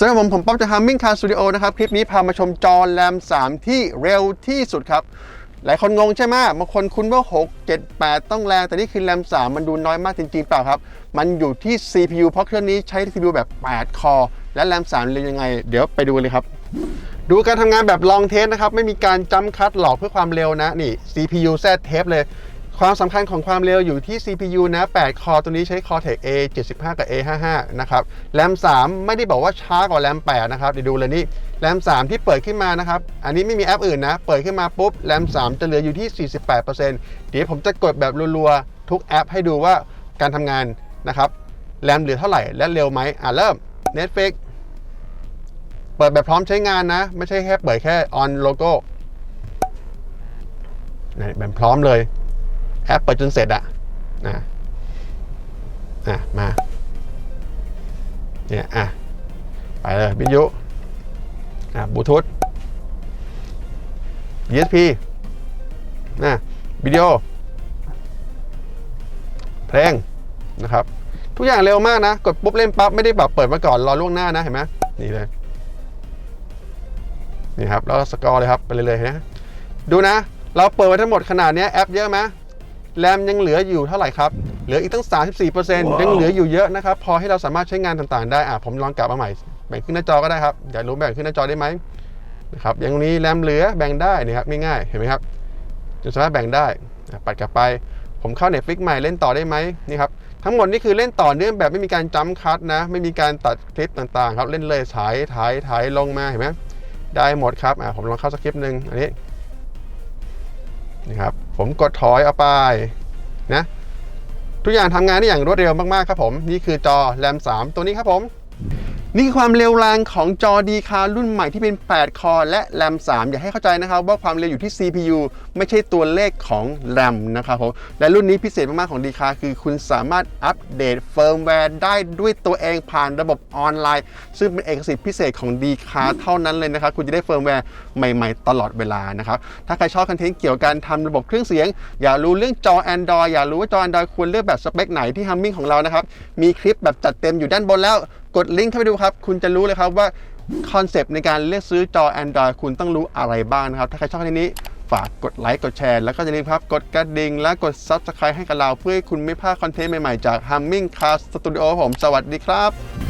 สำหรับผมผมป๊อบจาก Humming Car Studio นะครับ คลิปนี้พามาชมจอแรม 3 ที่เร็วที่สุดครับ หลายคนงงใช่ไหมบางคนคุ้นว่า 6 7 8 ต้องแรง แต่นี่คือแรม 3 มันดูน้อยมากจริงๆเปล่าครับ มันอยู่ที่ CPU เพราะเครื่องนี้ใช้ CPU แบบ 8 คอ และแรม 3 เร็วยังไง เดี๋ยวไปดูเลยครับ ดูการทำงานแบบลองเทสนะครับ ไม่มีการจำคัดหลอกเพื่อความเร็วนะ นี่ CPU Z เทปเลย ความสำคัญของความเร็วอยู่ที่ CPU นะ 8 คอตัวนี้ใช้ Cortex A 75 กับ A 55นะครับ แรม 3 ไม่ได้บอกว่าช้ากว่าแรม 8 นะครับ เดี๋ยวดูเลยนี่ แรม 3 ที่เปิดขึ้นมานะครับ อันนี้ไม่มีแอปอื่นนะ เปิดขึ้นมาปุ๊บ แรม 3 จะเหลืออยู่ที่ 48%เดี๋ยวผมจะกดแบบรัวๆ ทุกแอปให้ดูว่าการทำงานนะครับ แรมเหลือเท่าไหร่ และเร็วไหมอะเริ่ม Netflix เปิดแบบพร้อมใช้งานนะ ไม่ใช่แค่เปิดแค่ on logo นี่แบบพร้อมเลย แอปเปิดจนเสร็จอะนะอะมาเนี่ยอะไปเลยวิทยุอะบลูทูธ ESP นะวิดีโอ เพลงนะครับ ทุกอย่างเร็วมากนะ กดปุ๊บเล่นปั๊บ ไม่ได้แบบเปิดมาก่อน รอล่วงหน้านะ เห็นไหมนี่เลย นี่ครับ แล้วสกอร์เลยครับ ไปเลยเลยนะ ดูนะ เราเปิดไว้ทั้งหมดขนาดเนี้ยแอปเยอะไหม แรมยังเหลืออยู่เท่าไหร่ครับ เหลืออีกตั้ง 34%ยังเหลืออยู่เยอะนะครับ พอให้เราสามารถใช้งานต่างๆ ได้อะผมลองกลับมาใหม่แบ่งขึ้นหน้าจอก็ได้ครับอยากรู้แบ่งขึ้นหน้าจอได้ไหมนะครับอย่างนี้แรมเหลือแบ่งได้นี่ครับง่ายๆเห็นไหมครับจะสามารถแบ่งได้อะปัดกลับไป ผมเข้า Netflix ใหม่เล่นต่อได้ไหมนี่ครับทั้งหมดนี่คือเล่นต่อเนื่องแบบไม่มีการจัมป์คัทนะ ไม่มีการตัดคลิปต่างๆ ครับเล่นเลยถ่ายถ่ายถ่ายลงมาเห็นไหมได้หมดครับอะผมลองเข้าสคริปต์หนึ่งอันนี้นี่ครับ ผมกดถอยเอาไปนะทุกอย่างทำงานได้อย่างรวดเร็วมากๆครับผมนี่คือจอแรม 3 ตัวนี้ครับผม นี่คือความเร็วแรงของจอดีคารุ่นใหม่ที่เป็น 8 คอและแรม 3 อยากให้เข้าใจนะครับว่าความเร็วอยู่ที่ CPU ไม่ใช่ตัวเลขของแรมนะครับผมและรุ่นนี้พิเศษมากๆของดีคาคือคุณสามารถอัปเดตเฟิร์มแวร์ได้ด้วยตัวเองผ่านระบบออนไลน์ ซึ่งเป็นเอกสิทธิพิเศษของดีคาเท่านั้นเลยนะครับ คุณจะได้เฟิร์มแวร์ใหม่ๆ ตลอดเวลานะครับถ้าใครชอบคอนเทนต์เกี่ยวกับการทำระบบเครื่องเสียง อยากรู้เรื่องจอ Android อยากรู้ว่าจอ Android ควรเลือกแบบสเปคไหนที่ Humming ของเรานะครับมีคลิปแบบจัดเต็มอยู่ด้านบนแล้วกดลิงก์เข้าไปดูครับ คุณจะรู้เลยครับว่าคอนเซปต์ในการเลือกซื้อจอ Android คุณต้องรู้อะไรบ้างนะครับ ถ้าใครชอบคอนเทนต์นี้ฝากกดไลค์กดแชร์แล้วก็อย่าลืมครับ กดกระดิ่งและกด Subscribe ให้กับเรา เพื่อให้คุณไม่พลาดคอนเทนต์ใหม่ ๆ จาก Humming Car Studio ผม สวัสดีครับ